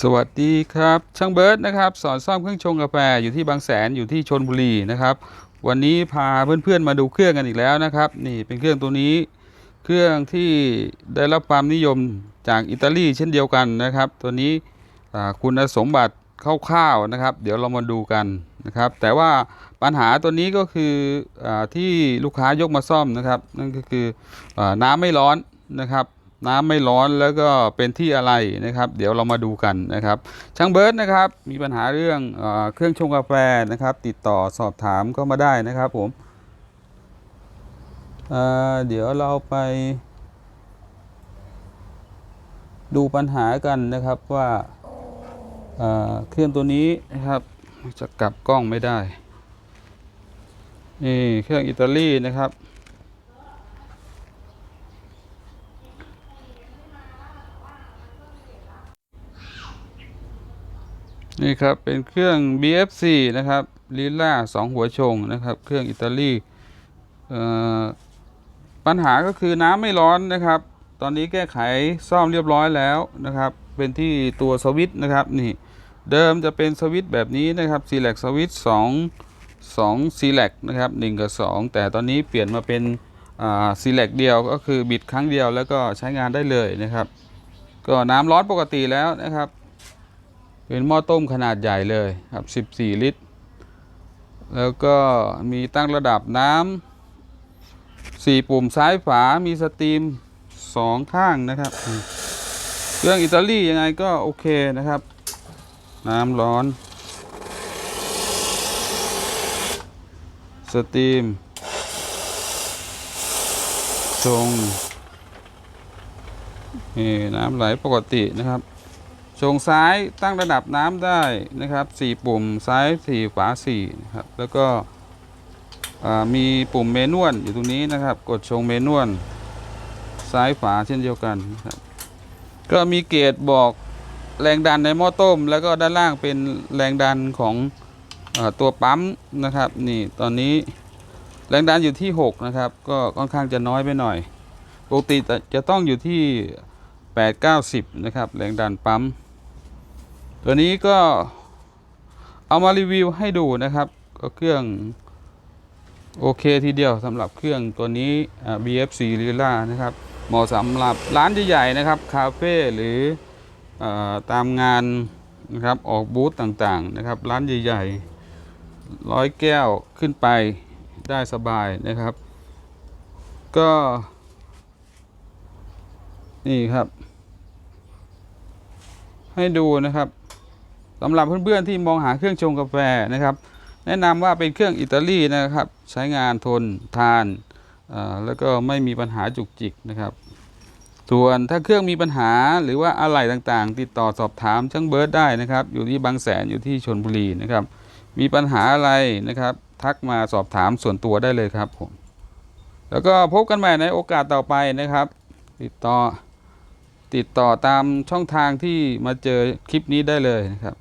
สวัสดีครับ ช่างเบิร์ดนะครับ สอนซ่อมเครื่องชงกาแฟอยู่ที่บางแสนอยู่ที่ชนบุรีนะครับ วันนี้พาเพื่อนๆมาดูเครื่องกันอีกแล้วนะครับ นี่เป็นเครื่องตัวนี้ เครื่องที่ได้รับความนิยมจากอิตาลีเช่นเดียวกันนะครับ ตัวนี้คุณสมบัติคร่าวๆนะครับ เดี๋ยวเรามาดูกันนะครับ แต่ว่าปัญหาตัวนี้ก็คืออที่ลูกค้ายกมาซ่อมนะครับ นั่นก็คืออน้ำไม่ร้อนนะครับ น้ำไม่ร้อนแล้วก็เป็นที่อะไรนะครับ เดี๋ยวเรามาดูกันนะครับ ช่างเบิร์ดนะครับ มีปัญหาเรื่องอเครื่องชงกาแฟนะครับ ติดต่อสอบถามก็มาได้นะครับผมอ่าเดี๋ยวเราไป ดูปัญหากันนะครับว่าอ่าเครื่องตัวนี้นะครับจะกลับกล้องไม่ได้นี่เครื่องอิตาลีนะครับ นี่ครับเป็นเครื่อง BFC นะครับลิล่าสองหัวชงนะครับ เครื่องอิตาลีปัญหาก็คือน้ำไม่ร้อนนะครับ ตอนนี้แก้ไขซ่อมเรียบร้อยแล้วนะครับ เป็นที่ตัวสวิตช์นะครับนี่เดิมจะเป็นสวิตช์แบบนี้นะครับ s e l e c t สวิตช์2 2 s e l e c t นะครับ1กับ2แต่ตอนนี้เปลี่ยนมาเป็นอ่า s e l e c t เดียวก็คือบิดครั้งเดียวแล้วก็ใช้งานได้เลยนะครับ ก็น้ำร้อนปกติแล้วนะครับ เป็นหม้อต้มขนาดใหญ่เลยครับ 14 ลิตร แล้วก็มีตั้งระดับน้ำ4ปุ่มซ้ายฝา มีสตรีม2ข้างนะครับ เครื่องอิตาลียังไงก็โอเคนะครับ น้ำร้อน สตรีมชงนี่น้ำไหลปกตินะครับ ชงซ้ายตั้งระดับน้ำได้นะครับสี่ปุ่มซ้ายสี่ฝาสี่นะครับแล้วก็มีปุ่มเมนวลอยู่ตรงนี้นะครับ กดชงเมนวลซ้ายฝาเช่นเดียวกันนะครับก็มีเกจบอกแรงดันในหม้อต้ม แล้วก็ด้านล่างเป็นแรงดันของอตัวปั๊มนะครับนี่ตอนนี้แรงดันอยู่ที่ 6 นะครับ ก็ค่อนข้างจะน้อยไปหน่อย ปกติจะต้องอยู่ที่ 8 9 0นะครับ แรงดันปั๊ม ตัวนี้ก็เอามารีวิวให้ดูนะครับก็เครื่องโอเคทีเดียวสำหรับเครื่องตัวนี้ BFC Lila นะครับเหมาะสำหรับร้านใหญ่ๆนะครับคาเฟ่หรืออตามงานนะครับออกบูธต่างๆนะครับ ร้านใหญ่ๆร้อยแก้วขึ้นไปได้สบายนะครับ ก็ นี่ครับ ให้ดูนะครับ สำหรับเพื่อนๆที่มองหาเครื่องชงกาแฟนะครับ แนะนำว่าเป็นเครื่องอิตาลีนะครับ ใช้งานทนทานแล้วก็ไม่มีปัญหาจุกจิกนะครับ ส่วนถ้าเครื่องมีปัญหาหรือว่าอะไรต่างๆ ติดต่อสอบถามช่างเบิร์ดได้นะครับ อยู่ที่บางแสนอยู่ที่ชนบุรีนะครับ มีปัญหาอะไรนะครับ ทักมาสอบถามส่วนตัวได้เลยครับผมแล้วก็พบกันใหม่ในโอกาสต่อไปนะครับ ติดต่อติดต่อตามช่องทางที่มาเจอคลิปนี้ได้เลยนะครับ